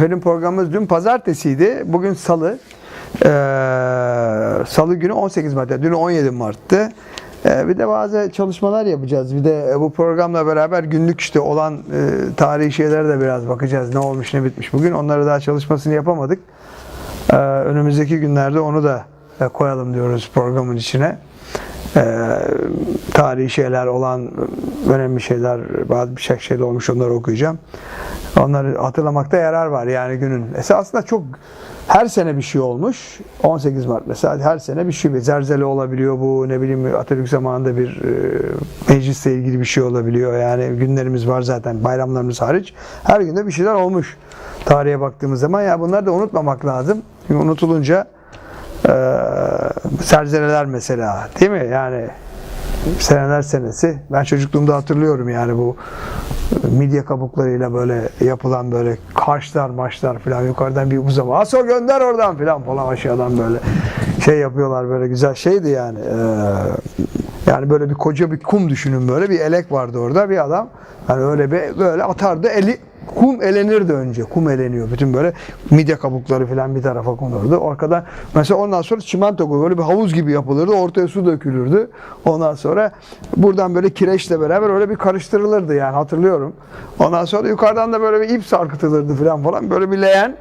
Efendim programımız dün pazartesiydi. Bugün salı. Ee, salı günü 18 Mart. Dün 17 Mart'tı. Ee, bir de bazı çalışmalar yapacağız. Bir de bu programla beraber günlük işte olan e, tarihi şeylere de biraz bakacağız. Ne olmuş ne bitmiş bugün. Onları daha çalışmasını yapamadık. Ee, önümüzdeki günlerde onu da e, koyalım diyoruz programın içine. Ee, tarihi şeyler olan önemli şeyler, bazı bir şey şeyler olmuş onları okuyacağım. Onları hatırlamakta yarar var yani günün. Esasında çok her sene bir şey olmuş. 18 Mart mesela her sene bir şey. Zerzele olabiliyor bu ne bileyim Atatürk zamanında bir e, meclisle ilgili bir şey olabiliyor. Yani günlerimiz var zaten bayramlarımız hariç. Her günde bir şeyler olmuş. Tarihe baktığımız zaman ya bunları da unutmamak lazım. Çünkü unutulunca e, serzereler mesela değil mi? Yani seneler senesi. Ben çocukluğumda hatırlıyorum yani bu midye kabuklarıyla böyle yapılan böyle karşılar maçlar falan yukarıdan bir uzama. Aso gönder oradan falan falan aşağıdan böyle şey yapıyorlar böyle güzel şeydi yani. Ee, yani böyle bir koca bir kum düşünün böyle bir elek vardı orada bir adam. Hani öyle bir böyle atardı eli kum elenirdi önce. Kum eleniyor. Bütün böyle midye kabukları falan bir tarafa konurdu. Arkadan mesela ondan sonra çimento. Böyle bir havuz gibi yapılırdı. Ortaya su dökülürdü. Ondan sonra buradan böyle kireçle beraber öyle bir karıştırılırdı yani hatırlıyorum. Ondan sonra yukarıdan da böyle bir ip sarkıtılırdı falan falan. Böyle bir leğen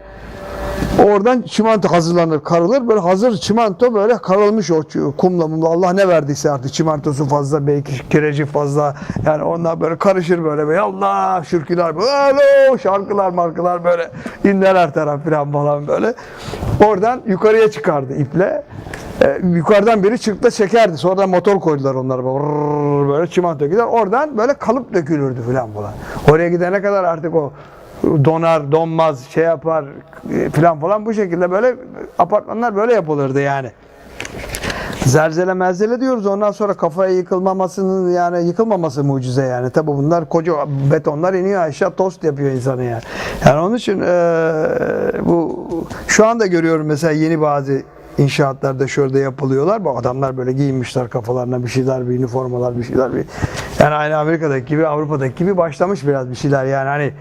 Oradan çimento hazırlanır, karılır. Böyle hazır çimento böyle karılmış o kumla mumla. Allah ne verdiyse artık çimentosu fazla, belki kireci fazla. Yani onlar böyle karışır böyle. böyle Allah şürküler böyle. Şarkılar markılar böyle. inler her taraf falan falan böyle. Oradan yukarıya çıkardı iple. Ee, yukarıdan biri çıktı çekerdi. Sonra motor koydular onlara böyle çimento gider. Oradan böyle kalıp dökülürdü falan falan. Oraya gidene kadar artık o donar, donmaz, şey yapar e, filan falan bu şekilde böyle apartmanlar böyle yapılırdı yani. Zelzele merzele diyoruz. Ondan sonra kafaya yıkılmamasının yani yıkılmaması mucize yani. Tabi bunlar koca betonlar iniyor aşağı tost yapıyor insanı yani. Yani onun için eee, bu şu anda görüyorum mesela yeni bazı inşaatlarda şöyle yapılıyorlar. Bu adamlar böyle giyinmişler kafalarına bir şeyler, bir üniformalar, bir şeyler. Bir... Yani aynı Amerika'daki gibi, Avrupa'daki gibi başlamış biraz bir şeyler yani hani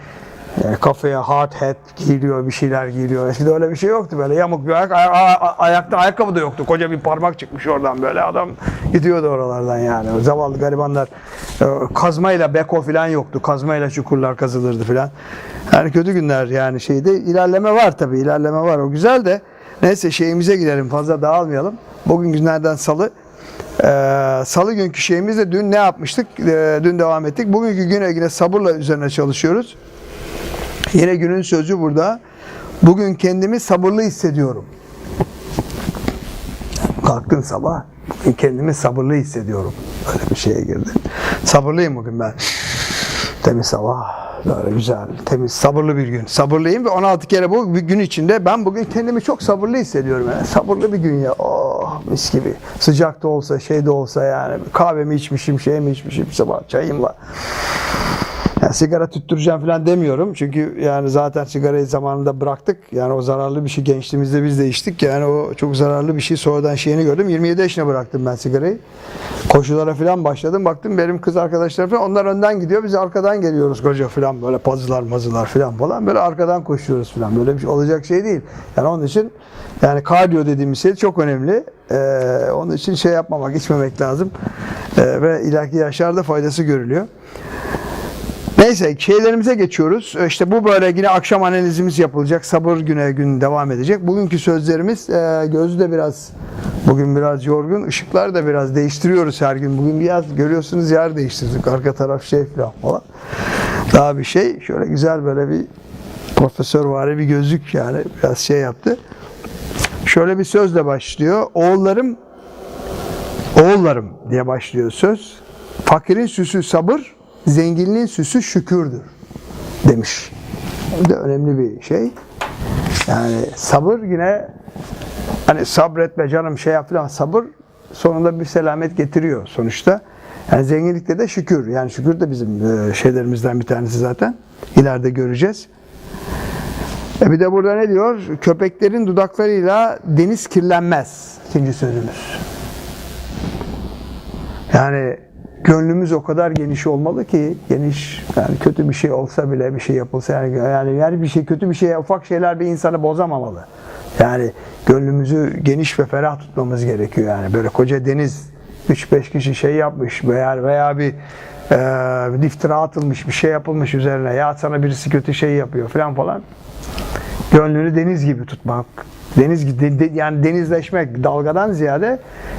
kafaya hard hat giyiliyor, bir şeyler giyiliyor. Eskiden öyle bir şey yoktu böyle yamuk bir ayak, aya- aya- ayakta ayakkabı da yoktu. Koca bir parmak çıkmış oradan böyle adam gidiyordu oralardan yani. Zavallı garibanlar e, kazmayla beko falan yoktu. Kazmayla çukurlar kazılırdı falan. Yani kötü günler yani şeyde ilerleme var tabii ilerleme var o güzel de. Neyse şeyimize gidelim fazla dağılmayalım. Bugün günlerden salı. Ee, Salı günkü şeyimiz de dün ne yapmıştık? Ee, dün devam ettik. Bugünkü güne yine sabırla üzerine çalışıyoruz. Yine günün sözü burada. Bugün kendimi sabırlı hissediyorum. Kalktın sabah. Kendimi sabırlı hissediyorum. Öyle bir şeye girdim. Sabırlıyım bugün ben. Temiz sabah. Böyle güzel, temiz, sabırlı bir gün. Sabırlıyım ve 16 kere bu bir gün içinde ben bugün kendimi çok sabırlı hissediyorum. Yani sabırlı bir gün ya. Oh mis gibi. Sıcak da olsa, şey de olsa yani. Kahvemi içmişim, şey mi içmişim sabah çayımla. Yani sigara tüttüreceğim falan demiyorum. Çünkü yani zaten sigarayı zamanında bıraktık. Yani o zararlı bir şey. Gençliğimizde biz de içtik. Yani o çok zararlı bir şey. Sonradan şeyini gördüm. 27 yaşına bıraktım ben sigarayı. Koşulara falan başladım. Baktım benim kız arkadaşlar falan onlar önden gidiyor. Biz arkadan geliyoruz koca falan böyle pazılar mazılar falan falan. Böyle arkadan koşuyoruz falan. Böyle bir şey olacak şey değil. Yani onun için yani kardiyo dediğimiz şey çok önemli. Ee, onun için şey yapmamak, içmemek lazım. Ee, ve ileriki yaşlarda faydası görülüyor. Neyse şeylerimize geçiyoruz. İşte bu böyle yine akşam analizimiz yapılacak. Sabır güne gün devam edecek. Bugünkü sözlerimiz e, gözü de biraz bugün biraz yorgun. Işıklar da biraz değiştiriyoruz her gün. Bugün biraz görüyorsunuz yer değiştirdik. Arka taraf şey falan falan. Daha bir şey. Şöyle güzel böyle bir profesör var bir gözlük yani biraz şey yaptı. Şöyle bir sözle başlıyor. Oğullarım oğullarım diye başlıyor söz. Fakirin süsü sabır, zenginliğin süsü şükürdür demiş. Bu da önemli bir şey. Yani sabır yine hani sabretme canım şey yap falan sabır sonunda bir selamet getiriyor sonuçta. Yani zenginlikte de şükür. Yani şükür de bizim e, şeylerimizden bir tanesi zaten. İleride göreceğiz. E bir de burada ne diyor? Köpeklerin dudaklarıyla deniz kirlenmez. İkinci sözümüz. Yani gönlümüz o kadar geniş olmalı ki geniş yani kötü bir şey olsa bile bir şey yapılsa yani yani, yani bir şey kötü bir şey ufak şeyler bir insanı bozamamalı. Yani gönlümüzü geniş ve ferah tutmamız gerekiyor yani böyle koca deniz 3-5 kişi şey yapmış veya veya bir e, iftira atılmış bir şey yapılmış üzerine ya sana birisi kötü şey yapıyor falan falan gönlünü deniz gibi tutmak. Deniz de- de- yani denizleşmek dalgadan ziyade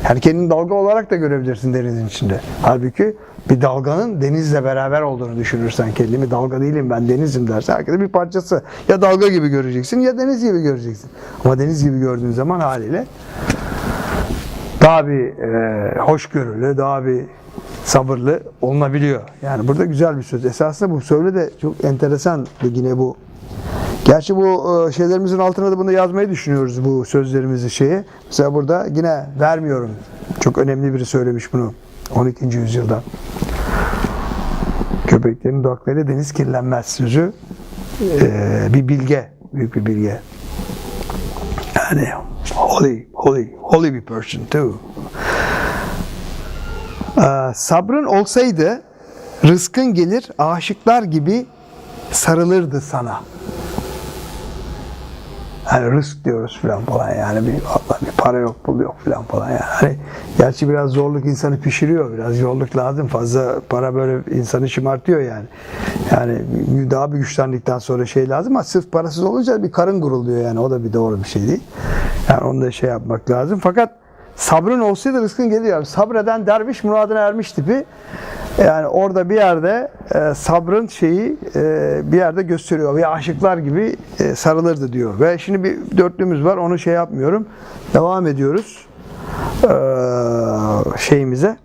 yani kendini dalga olarak da görebilirsin denizin içinde. Halbuki bir dalganın denizle beraber olduğunu düşünürsen kendimi dalga değilim ben denizim dersen herkese bir parçası. Ya dalga gibi göreceksin ya deniz gibi göreceksin. Ama deniz gibi gördüğün zaman haliyle daha bir e, hoşgörülü, daha bir sabırlı olunabiliyor. Yani burada güzel bir söz. Esasında bu söyle de çok enteresan yine bu. Gerçi bu e, şeylerimizin altına da bunu yazmayı düşünüyoruz bu sözlerimizi şeye. Mesela burada yine vermiyorum. Çok önemli biri söylemiş bunu 12. yüzyılda. Köpeklerin dudakları deniz kirlenmez sözü e, bir bilge, büyük bir bilge. Yani holy, holy, holy bir person too. Ee, sabrın olsaydı rızkın gelir aşıklar gibi sarılırdı sana. Hani rızk diyoruz falan falan yani bir, Allah bir para yok pul yok falan falan yani. Hani, gerçi biraz zorluk insanı pişiriyor biraz zorluk lazım fazla para böyle insanı şımartıyor yani. Yani daha bir güçlendikten sonra şey lazım ama sırf parasız olunca bir karın gurulduyor yani o da bir doğru bir şey değil. Yani onu da şey yapmak lazım fakat sabrın olsaydı rızkın gelir. Yani sabreden derviş muradına ermiş tipi. Yani orada bir yerde e, sabrın şeyi e, bir yerde gösteriyor. Ve aşıklar gibi e, sarılırdı diyor. Ve şimdi bir dörtlümüz var. Onu şey yapmıyorum. Devam ediyoruz. E, şeyimize.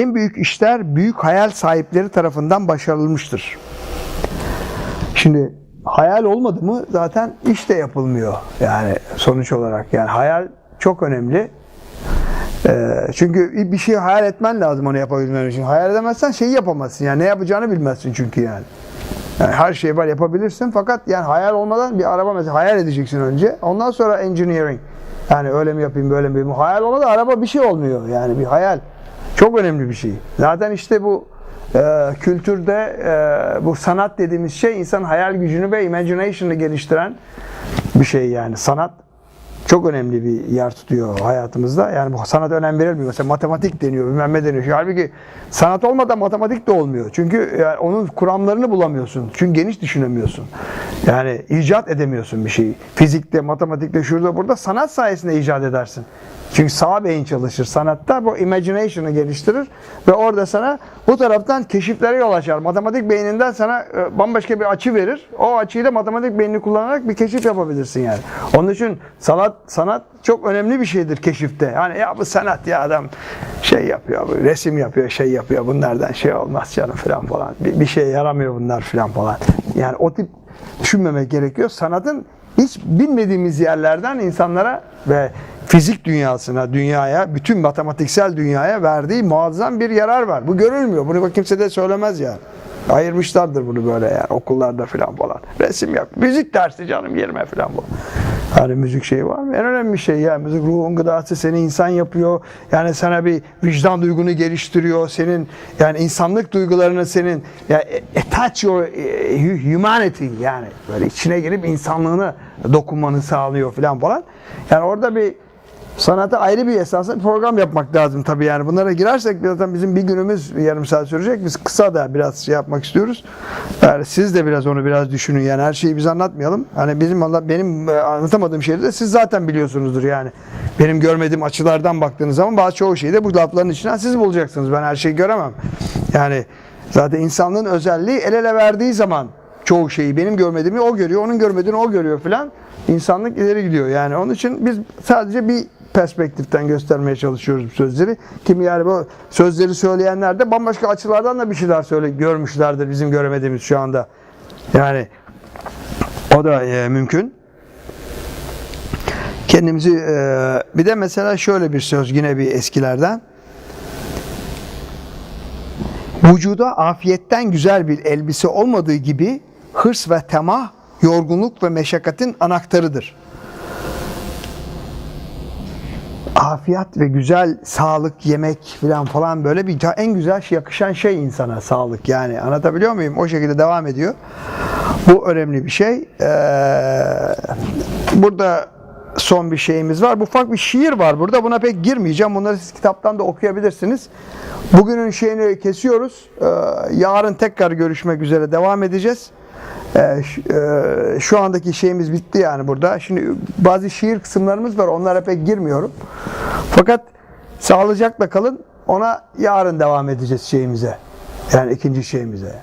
En büyük işler büyük hayal sahipleri tarafından başarılmıştır. Şimdi hayal olmadı mı zaten iş de yapılmıyor. Yani sonuç olarak yani hayal çok önemli. Ee, çünkü bir şey hayal etmen lazım onu yapabilmen için. Hayal edemezsen şeyi yapamazsın. Yani ne yapacağını bilmezsin çünkü yani. Yani her şeyi var yapabilirsin fakat yani hayal olmadan bir araba mesela hayal edeceksin önce. Ondan sonra engineering. Yani öyle mi yapayım böyle mi yapayım. Hayal olmadan araba bir şey olmuyor yani bir hayal. Çok önemli bir şey. Zaten işte bu e, kültürde e, bu sanat dediğimiz şey insan hayal gücünü ve imagination'ı geliştiren bir şey yani. Sanat çok önemli bir yer tutuyor hayatımızda. Yani bu sanat önem verilmiyor. Mesela matematik deniyor, bilmem ne deniyor. Halbuki sanat olmadan matematik de olmuyor. Çünkü yani onun kuramlarını bulamıyorsun. Çünkü geniş düşünemiyorsun. Yani icat edemiyorsun bir şeyi. Fizikte, matematikte, şurada burada sanat sayesinde icat edersin. Çünkü sağ beyin çalışır. Sanatta bu imagination'ı geliştirir ve orada sana bu taraftan keşiflere yol açar. Matematik beyninden sana e, bambaşka bir açı verir. O açıyı da matematik beynini kullanarak bir keşif yapabilirsin yani. Onun için sanat sanat çok önemli bir şeydir keşifte. Yani ya bu sanat ya adam şey yapıyor, resim yapıyor, şey yapıyor. Bunlardan şey olmaz canım falan falan. Bir, bir şey yaramıyor bunlar falan falan. Yani o tip düşünmemek gerekiyor. Sanatın hiç bilmediğimiz yerlerden insanlara ve fizik dünyasına, dünyaya, bütün matematiksel dünyaya verdiği muazzam bir yarar var. Bu görülmüyor. Bunu kimse de söylemez yani. Ayırmışlardır bunu böyle yani okullarda falan falan. Resim yap. Müzik dersi canım yerime falan bu. Hani müzik şeyi var mı? En önemli şey ya. Müzik ruhun gıdası seni insan yapıyor. Yani sana bir vicdan duygunu geliştiriyor. Senin yani insanlık duygularını senin ya attach your eh, humanity yani böyle içine girip insanlığını dokunmanı sağlıyor falan falan. Yani orada bir sanata ayrı bir esasında bir program yapmak lazım tabii yani. Bunlara girersek zaten bizim bir günümüz yarım saat sürecek. Biz kısa da biraz şey yapmak istiyoruz. Yani siz de biraz onu biraz düşünün. Yani her şeyi biz anlatmayalım. Hani bizim Allah benim e, anlatamadığım şeyleri de siz zaten biliyorsunuzdur yani. Benim görmediğim açılardan baktığınız zaman bazı çoğu şeyi de bu lafların içinden siz bulacaksınız. Ben her şeyi göremem. Yani zaten insanlığın özelliği el ele verdiği zaman çoğu şeyi benim görmediğimi o görüyor, onun görmediğini o görüyor filan. İnsanlık ileri gidiyor yani. Onun için biz sadece bir perspektiften göstermeye çalışıyoruz bu sözleri. Kim yani bu sözleri söyleyenler de bambaşka açılardan da bir şeyler söyle görmüşlerdir bizim göremediğimiz şu anda. Yani o da e, mümkün. Kendimizi e, bir de mesela şöyle bir söz yine bir eskilerden. Vücuda afiyetten güzel bir elbise olmadığı gibi hırs ve temah, yorgunluk ve meşakkatin anahtarıdır. Afiyet ve güzel sağlık, yemek falan falan böyle bir en güzel şey, yakışan şey insana sağlık yani. Anlatabiliyor muyum? O şekilde devam ediyor. Bu önemli bir şey. Ee, burada son bir şeyimiz var. Bu ufak bir şiir var burada. Buna pek girmeyeceğim. Bunları siz kitaptan da okuyabilirsiniz. Bugünün şeyini kesiyoruz. Ee, yarın tekrar görüşmek üzere devam edeceğiz. Ee, e, şu andaki şeyimiz bitti yani burada. Şimdi bazı şiir kısımlarımız var. Onlara pek girmiyorum. Fakat sağlıcakla kalın. Ona yarın devam edeceğiz şeyimize. Yani ikinci şeyimize.